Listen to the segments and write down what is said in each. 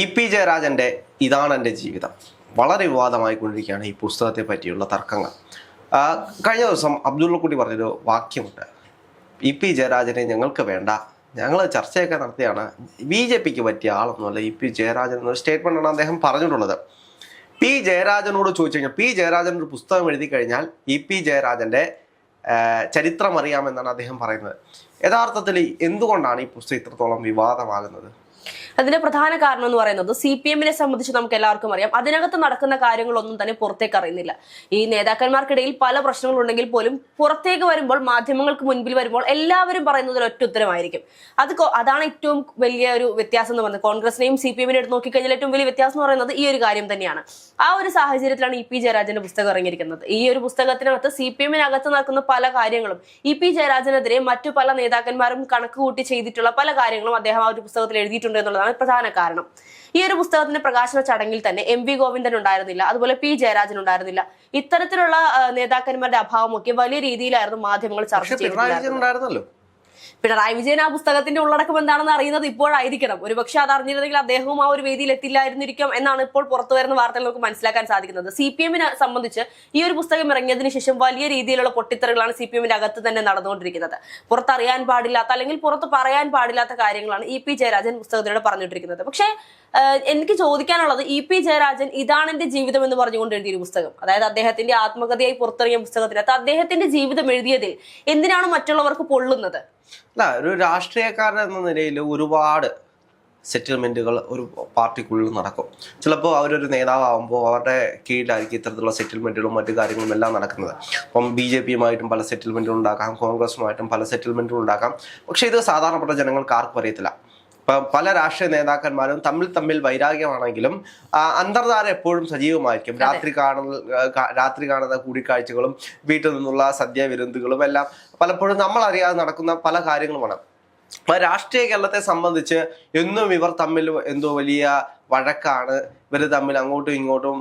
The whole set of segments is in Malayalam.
ഇ പി ജയരാജന്റെ ഇതാണ് എന്റെ ജീവിതം. വളരെ വിവാദമായി കൊണ്ടിരിക്കുകയാണ് ഈ പുസ്തകത്തെ പറ്റിയുള്ള തർക്കങ്ങൾ. കഴിഞ്ഞ ദിവസം അബ്ദുള്ളക്കുട്ടി പറഞ്ഞൊരു വാക്യമുണ്ട്. ഇ പി ജയരാജനെ ഞങ്ങൾക്ക് വേണ്ട. ഞങ്ങൾ ചർച്ചയൊക്കെ നടത്തിയാണ്. ബി ജെ പിക്ക് പറ്റിയ ആളൊന്നുമല്ല ഇ പി ജയരാജൻ എന്നൊരു സ്റ്റേറ്റ്മെന്റാണ് അദ്ദേഹം പറഞ്ഞിട്ടുള്ളത്. പി ജയരാജനോട് ചോദിച്ചു കഴിഞ്ഞാൽ പി ജയരാജൻ ഒരു പുസ്തകം എഴുതി കഴിഞ്ഞാൽ ഇ പി ജയരാജന്റെ ചരിത്രം അറിയാമെന്നാണ് അദ്ദേഹം പറയുന്നത്. യഥാർത്ഥത്തിൽ എന്തുകൊണ്ടാണ് ഈ പുസ്തകം ഇത്രത്തോളം വിവാദമാകുന്നത്? അതിന്റെ പ്രധാന കാരണം എന്ന് പറയുന്നത് സി പി എമ്മിനെ സംബന്ധിച്ച് നമുക്ക് എല്ലാവർക്കും അറിയാം. അതിനകത്ത് നടക്കുന്ന കാര്യങ്ങളൊന്നും തന്നെ പുറത്തേക്ക് അറിയുന്നില്ല. ഈ നേതാക്കന്മാർക്കിടയിൽ പല പ്രശ്നങ്ങളുണ്ടെങ്കിൽ പോലും പുറത്തേക്ക് വരുമ്പോൾ മാധ്യമങ്ങൾക്ക് മുൻപിൽ വരുമ്പോൾ എല്ലാവരും പറയുന്നതിൽ ഒറ്റ ഉത്തരമായിരിക്കും. അത് അതാണ് ഏറ്റവും വലിയ ഒരു വ്യത്യാസം എന്ന് പറയുന്നത്. കോൺഗ്രസിനെയും സി പി എമ്മിനെ എടുത്ത് നോക്കിക്കഴിഞ്ഞാൽ ഏറ്റവും വലിയ വ്യത്യാസം എന്ന് പറയുന്നത് ഈ ഒരു കാര്യം തന്നെയാണ്. ആ ഒരു സാഹചര്യത്തിലാണ് ഇ പി ജയരാജന്റെ പുസ്തകം ഇറങ്ങിയിരിക്കുന്നത്. ഈ ഒരു പുസ്തകത്തിനകത്ത് സി പി എമ്മിനകത്ത് നടക്കുന്ന പല കാര്യങ്ങളും ഇ പി ജയരാജനെതിരെ മറ്റു പല നേതാക്കന്മാരും കണക്ക് കൂട്ടി ചെയ്തിട്ടുള്ള പല കാര്യങ്ങളും അദ്ദേഹം ആ ഒരു പുസ്തകത്തിൽ എഴുതിയിട്ടുണ്ട്. എന്നുള്ളതാണ് പ്രധാന കാരണം. ഈ ഒരു പുസ്തകത്തിന്റെ പ്രകാശന ചടങ്ങിൽ തന്നെ എം വി ഗോവിന്ദൻ ഉണ്ടായിരുന്നില്ല. അതുപോലെ പി ജയരാജൻ ഉണ്ടായിരുന്നില്ല. ഇത്തരത്തിലുള്ള നേതാക്കന്മാരുടെ അഭാവമൊക്കെ വലിയ രീതിയിലായിരുന്നു മാധ്യമങ്ങൾ ചർച്ച പക്ഷെ പിണറായി വിജയൻ ആ പുസ്തകത്തിന്റെ ഉള്ളടക്കം എന്താണെന്ന് അറിയുന്നത് ഇപ്പോഴായിരിക്കണം. ഒരുപക്ഷെ അത് അറിഞ്ഞിരുന്നെങ്കിൽ അദ്ദേഹവും ആ ഒരു വേദിയിൽ എത്തില്ലായിരുന്നിരിക്കും എന്നാണ് ഇപ്പോൾ പുറത്തു വരുന്ന വാർത്തകൾ നമുക്ക് മനസ്സിലാക്കാൻ സാധിക്കുന്നത്. സി പി എമ്മിനെ സംബന്ധിച്ച് ഈ ഒരു പുസ്തകം ഇറങ്ങിയതിനു ശേഷം വലിയ രീതിയിലുള്ള പൊട്ടിത്തെറികളാണ് സി പി എമ്മിന്റെ അകത്ത് തന്നെ നടന്നുകൊണ്ടിരിക്കുന്നത്. പുറത്തറിയാൻ പാടില്ലാത്ത അല്ലെങ്കിൽ പുറത്ത് പറയാൻ പാടില്ലാത്ത കാര്യങ്ങളാണ് ഇ പി ജയരാജൻ പുസ്തകത്തിലൂടെ പറഞ്ഞുകൊണ്ടിരിക്കുന്നത്. പക്ഷേ എനിക്ക് ചോദിക്കാനുള്ളത് ഇ പി ജയരാജൻ ഇതാണ് എന്റെ ജീവിതം എന്ന് പറഞ്ഞുകൊണ്ട് എഴുതിയൊരു പുസ്തകം. അതായത് അദ്ദേഹത്തിന്റെ ആത്മകഥയായി പുറത്തിറങ്ങിയ പുസ്തകത്തിനകത്ത് അദ്ദേഹത്തിന്റെ ജീവിതം എഴുതിയതിൽ എന്തിനാണ് മറ്റുള്ളവർക്ക് പൊള്ളുന്നത്? അല്ല ഒരു രാഷ്ട്രീയക്കാരൻ എന്ന നിലയിൽ ഒരുപാട് സെറ്റിൽമെന്റുകൾ ഒരു പാർട്ടിക്കുള്ളിൽ നടക്കും. ചിലപ്പോൾ അവരൊരു നേതാവാകുമ്പോൾ അവരുടെ കീഴിലായിരിക്കും ഇത്തരത്തിലുള്ള സെറ്റിൽമെന്റുകളും മറ്റു കാര്യങ്ങളും എല്ലാം നടക്കുന്നത്. അപ്പം ബി ജെ പിയുമായിട്ടും പല സെറ്റിൽമെന്റുകൾ ഉണ്ടാക്കാം കോൺഗ്രസുമായിട്ടും പല സെറ്റിൽമെന്റുകൾ ഉണ്ടാക്കാം. പക്ഷേ ഇത് സാധാരണപ്പെട്ട ജനങ്ങൾക്ക് ആർക്കും അറിയത്തില്ല. പല രാഷ്ട്രീയ നേതാക്കന്മാരും തമ്മിൽ തമ്മിൽ വൈരാഗ്യമാണെങ്കിലും അന്തർധാര എപ്പോഴും സജീവമായിരിക്കും. രാത്രി കാണുന്ന രാത്രി കാണുന്ന കൂടിക്കാഴ്ചകളും വീട്ടിൽ നിന്നുള്ള സദ്യ വിരുന്നുകളും എല്ലാം പലപ്പോഴും നമ്മൾ അറിയാതെ നടക്കുന്ന പല കാര്യങ്ങളുമാണ്. രാഷ്ട്രീയ കേരളത്തെ സംബന്ധിച്ച് എന്നും ഇവർ തമ്മിൽ എന്തോ വലിയ വഴക്കാണ്. ഇവർ തമ്മിൽ അങ്ങോട്ടും ഇങ്ങോട്ടും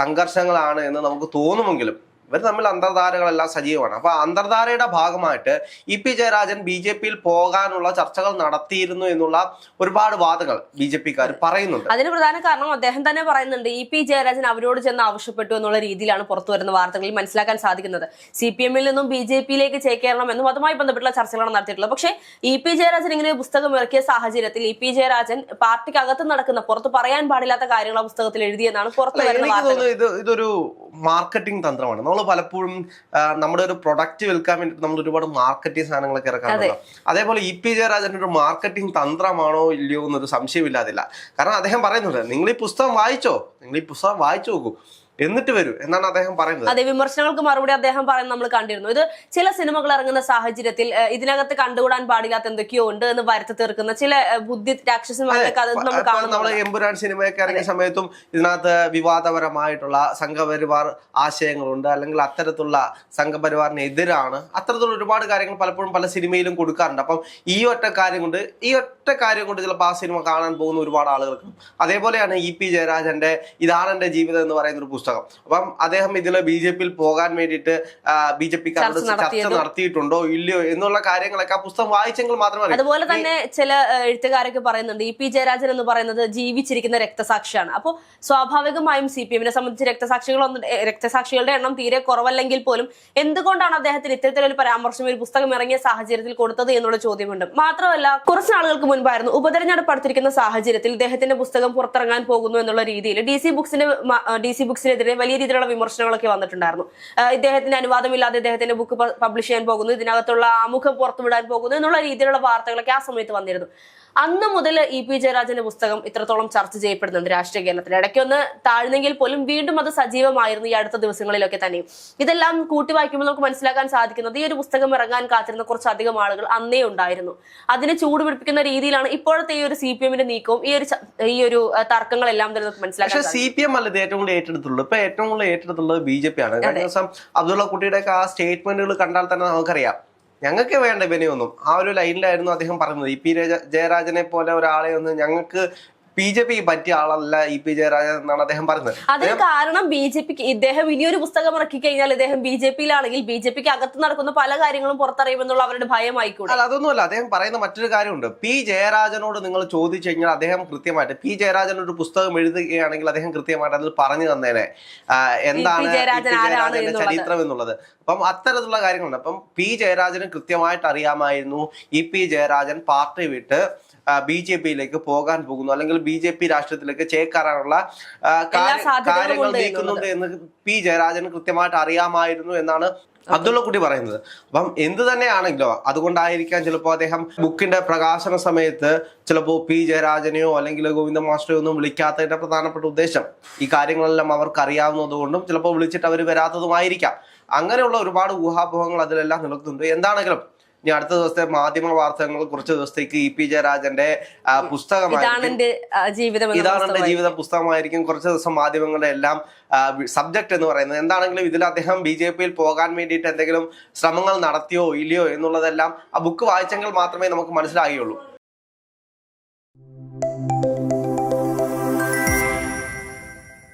സംഘർഷങ്ങളാണ് എന്ന് നമുക്ക് തോന്നുമെങ്കിലും ഇവർ തമ്മിൽ അന്തർധാരകളെല്ലാം സജീവമാണ്. അപ്പൊ അന്തർധാരയുടെ ഭാഗമായിട്ട് E P Jayarajan B J പിയിൽ പോകാനുള്ള ചർച്ചകൾ നടത്തിയിരുന്നു എന്നുള്ള ഒരുപാട് വാദങ്ങൾ ബി ജെ പിക്കാർ പറയുന്നുണ്ട്. അതിന് പ്രധാന കാരണം അദ്ദേഹം തന്നെ പറയുന്നുണ്ട് ഇ പി ജയരാജൻ അവരോട് ചെന്ന് ആവശ്യപ്പെട്ടു എന്നുള്ള രീതിയിലാണ് പുറത്തു വരുന്ന വാർത്തകളിൽ മനസ്സിലാക്കാൻ സാധിക്കുന്നത്. സി പി എമ്മിൽ നിന്നും ബി ജെ പിയിലേക്ക് ചേക്കേറണം എന്നും അതുമായി ബന്ധപ്പെട്ടുള്ള ചർച്ചകളാണ് നടത്തിയിട്ടുള്ളത്. പക്ഷേ ഇ പി ജയരാജൻ ഇങ്ങനെ ഒരു പുസ്തകം ഇറക്കിയ സാഹചര്യത്തിൽ ഇ പി ജയരാജൻ പാർട്ടിക്കകത്ത് നടക്കുന്ന പുറത്ത് പറയാൻ പാടില്ലാത്ത കാര്യങ്ങൾ ആ പുസ്തകത്തിൽ എഴുതിയെന്നാണ് പുറത്തു വരുന്നത് ഇതൊരു മാർക്കറ്റിംഗ് തന്ത്രമാണ്. നമ്മൾ പലപ്പോഴും നമ്മുടെ ഒരു പ്രൊഡക്റ്റ് വിൽക്കാൻ വേണ്ടി നമ്മൾ ഒരുപാട് മാർക്കറ്റിംഗ് സാധനങ്ങളൊക്കെ ഇറക്കാറുണ്ടല്ലോ. അതേപോലെ ഇ പി ജയരാജന്റെ ഒരു മാർക്കറ്റിംഗ് തന്ത്രമാണോ ഇല്ലയോ എന്നൊരു സംശയമില്ലാതില്ല. കാരണം അദ്ദേഹം പറയുന്നുണ്ട് നിങ്ങൾ ഈ പുസ്തകം വായിച്ചോ? നിങ്ങൾ ഈ പുസ്തകം വായിച്ചു നോക്കൂ. എന്നിട്ട് വരും എന്നാണ് അദ്ദേഹം പറയുന്നത്. അതെ വിമർശനങ്ങൾക്ക് മറുപടി അദ്ദേഹം പറയുന്നത് നമ്മൾ കണ്ടിരുന്നു. ഇത് ചില സിനിമകൾ ഇറങ്ങുന്ന സാഹചര്യത്തിൽ ഇതിനകത്ത് കണ്ടുകൂടാൻ പാടില്ലാത്ത എന്തൊക്കെയോ ഉണ്ട് എന്ന് വരുത്തി തീർക്കുന്ന ചില ബുദ്ധി രാക്ഷസന്മാരൊക്കെ നമ്മൾ എമ്പുരാൻ സിനിമയൊക്കെ ഇറങ്ങിയ സമയത്തും ഇതിനകത്ത് വിവാദപരമായിട്ടുള്ള സംഘപരിവാർ ആശയങ്ങളുണ്ട് അല്ലെങ്കിൽ അത്തരത്തിലുള്ള സംഘപരിവാറിന് എതിരാണ്. അത്തരത്തിലുള്ള ഒരുപാട് കാര്യങ്ങൾ പലപ്പോഴും പല സിനിമയിലും കൊടുക്കാറുണ്ട്. അപ്പം ഈ ഒറ്റ കാര്യം കൊണ്ട് ഈ ഒറ്റ കാര്യം കൊണ്ട് ചിലപ്പോൾ ആ സിനിമ കാണാൻ പോകുന്ന ഒരുപാട് ആളുകൾക്കും അതേപോലെയാണ് ഇ പി ജയരാജന്റെ ഇതാണ് എന്റെ ജീവിതം എന്ന് പറയുന്ന ഒരു പുസ്തകം. അപ്പം അദ്ദേഹം ഇതിൽ ബി ജെ പിയിൽ പോകാൻ വേണ്ടിയിട്ട് ബി ജെ പിക്കാരോട് ചർച്ച നടത്തിയിട്ടുണ്ടോ? ഇല്ലയോ? എന്നുള്ള കാര്യങ്ങളൊക്കെ ആ പുസ്തകം വായിച്ചെങ്കിൽ മാത്രമേ. അതുപോലെ തന്നെ ചില എഴുത്തുകാരൊക്കെ പറയുന്നുണ്ട്. ഇ പി ജയരാജൻ എന്ന് പറയുന്നത് ജീവിച്ചിരിക്കുന്ന രക്തസാക്ഷിയാണ്. അപ്പോൾ സ്വാഭാവികമായും സി പി എമ്മിനെ സംബന്ധിച്ച് രക്തസാക്ഷികളൊന്നും രക്തസാക്ഷികളുടെ എണ്ണം തീരെ കുറവല്ലെങ്കിൽ പോലും എന്തുകൊണ്ടാണ് അദ്ദേഹത്തിന് ഇത്തരത്തിലൊരു പരാമർശം ഒരു പുസ്തകം ഇറങ്ങിയ സാഹചര്യത്തിൽ കൊടുത്തത് എന്നുള്ള ചോദ്യമുണ്ട്. മാത്രമല്ല കുറച്ച് നാളുകൾക്ക് മുൻപായിരുന്നു ഉപതെരഞ്ഞെടുപ്പ് അടുത്തിരിക്കുന്ന സാഹചര്യത്തിൽ അദ്ദേഹത്തിന്റെ പുസ്തകം പുറത്തിറങ്ങാൻ പോകുന്നു എന്നുള്ള രീതിയിൽ ഡി സി ബുക്സിന് ഡി സി ബുക്സിനെതിരെ വലിയ രീതിയിലുള്ള വിമർശനങ്ങളൊക്കെ വന്നിട്ടുണ്ടായിരുന്നു. ഇദ്ദേഹത്തിന്റെ ഇദ്ദേഹത്തിന് അനുവാദമില്ലാതെ ഇദ്ദേഹത്തിന്റെ ബുക്ക് പബ്ലിഷ് ചെയ്യാൻ പോകുന്നു. ഇതിനകത്തുള്ള ആമുഖം പുറത്തുവിടാൻ പോകുന്നു എന്നുള്ള രീതിയിലുള്ള വാർത്തകളൊക്കെ ആ സമയത്ത് വന്നിരുന്നു. അന്ന് മുതൽ ഇ പി ജയരാജന്റെ പുസ്തകം ഇത്രത്തോളം ചർച്ച ചെയ്യപ്പെടുന്നുണ്ട് രാഷ്ട്രീയ കേരളത്തിൽ. ഇടയ്ക്കൊന്ന് താഴ്ന്നെങ്കിൽ പോലും വീണ്ടും അത് സജീവമായിരുന്നു ഈ അടുത്ത ദിവസങ്ങളിലൊക്കെ തന്നെ. ഇതെല്ലാം കൂട്ടി വായിക്കുമ്പോൾ നമുക്ക് മനസ്സിലാക്കാൻ സാധിക്കുന്നത് ഈ ഒരു പുസ്തകം ഇറങ്ങാൻ കാത്തിരുന്ന കുറച്ചധികം ആളുകൾ അന്നേ ഉണ്ടായിരുന്നു. അതിനെ ചൂടുപിടിപ്പിക്കുന്ന രീതിയിലാണ് ഇപ്പോഴത്തെ ഈ ഒരു സി പി എമ്മിന്റെ നീക്കവും ഈ ഒരു ഈ ഒരു തർക്കങ്ങളെല്ലാം തന്നെ നമുക്ക് മനസ്സിലാക്കാം സി പി എം അല്ലത് ഏറ്റവും കൂടുതൽ ഏറ്റെടുത്തുള്ളൂ ഇപ്പൊ ഏറ്റവും കൂടുതൽ ഏറ്റെടുത്തുള്ളത് ബി ജെ പി ആണ്. കഴിഞ്ഞ ദിവസം അബ്ദുള്ള കുട്ടിയുടെ ആ സ്റ്റേറ്റ്മെന്റുകൾ കണ്ടാൽ തന്നെ നമുക്കറിയാം. ഞങ്ങൾക്ക് വേണ്ട ഇവനെയൊന്നും. ആ ഒരു ലൈനിലായിരുന്നു അദ്ദേഹം പറയുന്നത് ഇ പി രജ- ജയരാജനെ പോലെ ഒരാളെ ഒന്നും ഞങ്ങൾക്ക് ബി ജെ പി പറ്റിയ ആളല്ല ഇ പി ജയരാജൻ എന്നാണ് അദ്ദേഹം പറയുന്നത്. അതിന് കാരണം ബി ജെ പിക്ക് ഇദ്ദേഹം ഇനിയൊരു പുസ്തകം ഇറക്കി കഴിഞ്ഞാൽ അദ്ദേഹം ബി ജെ പിയിലാണെങ്കിൽ ബി ജെ പിക്ക് അകത്ത് നടക്കുന്ന പല കാര്യങ്ങളും പുറത്തറിയുമെന്നുള്ള അവരുടെ ഭയമായിക്കൂടെ? അല്ല അതൊന്നുമല്ല. അദ്ദേഹം പറയുന്ന മറ്റൊരു കാര്യമുണ്ട്. പി ജയരാജനോട് നിങ്ങൾ ചോദിച്ചു കഴിഞ്ഞാൽ അദ്ദേഹം കൃത്യമായിട്ട് പി ജയരാജൻ ഒരു പുസ്തകം എഴുതുകയാണെങ്കിൽ അദ്ദേഹം കൃത്യമായിട്ട് അതിൽ പറഞ്ഞു തന്നേനെ. എന്താണ്. ചരിത്രം എന്നുള്ളത്. അപ്പം അത്തരത്തിലുള്ള കാര്യങ്ങളുണ്ട്. അപ്പം പി ജയരാജന് കൃത്യമായിട്ട് അറിയാമായിരുന്നു ഇ പി ജയരാജൻ പാർട്ടി വിട്ട് ബി ജെ പിയിലേക്ക് പോകാൻ പോകുന്നു. അല്ലെങ്കിൽ ബി ജെ പി രാഷ്ട്രീയത്തിലേക്ക് ചേക്കാറാനുള്ള കാര്യങ്ങൾ നീക്കുന്നുണ്ട് എന്ന് പി ജയരാജന് കൃത്യമായിട്ട് അറിയാമായിരുന്നു എന്നാണ് അബ്ദുള്ള കുട്ടി പറയുന്നത്. അപ്പം എന്ത് തന്നെയാണെങ്കിലോ അതുകൊണ്ടായിരിക്കാം ചിലപ്പോൾ അദ്ദേഹം ബുക്കിന്റെ പ്രകാശന സമയത്ത് ചിലപ്പോൾ പി ജയരാജനെയോ അല്ലെങ്കിൽ ഗോവിന്ദ മാസ്റ്ററെയോ ഒന്നും വിളിക്കാത്തതിന്റെ പ്രധാനപ്പെട്ട ഉദ്ദേശം. ഈ കാര്യങ്ങളെല്ലാം അവർക്ക് അറിയാവുന്നതുകൊണ്ടും ചിലപ്പോൾ വിളിച്ചിട്ട് അവർ വരാത്തതുമായിരിക്കാം. അങ്ങനെയുള്ള ഒരുപാട് ഊഹാപോഹങ്ങൾ അതിലെല്ലാം നിലനിൽക്കുന്നുണ്ട്. എന്താണെങ്കിലും ഇനി അടുത്ത ദിവസത്തെ മാധ്യമ വാർത്തകൾ കുറച്ച് ദിവസത്തേക്ക് ഇ പി ജയരാജന്റെ പുസ്തകമായിരിക്കും. ഇതാണ് എന്റെ ജീവിത പുസ്തകമായിരിക്കും. കുറച്ച് ദിവസം മാധ്യമങ്ങളുടെ എല്ലാം സബ്ജക്ട് എന്ന് പറയുന്നത്. എന്താണെങ്കിലും ഇതിൽ അദ്ദേഹം ബി ജെ പിയിൽ പോകാൻ വേണ്ടിയിട്ട് എന്തെങ്കിലും ശ്രമങ്ങൾ നടത്തിയോ ഇല്ലയോ എന്നുള്ളതെല്ലാം ആ ബുക്ക് വായിച്ചെങ്കിൽ മാത്രമേ നമുക്ക് മനസ്സിലാകുകയുള്ളൂ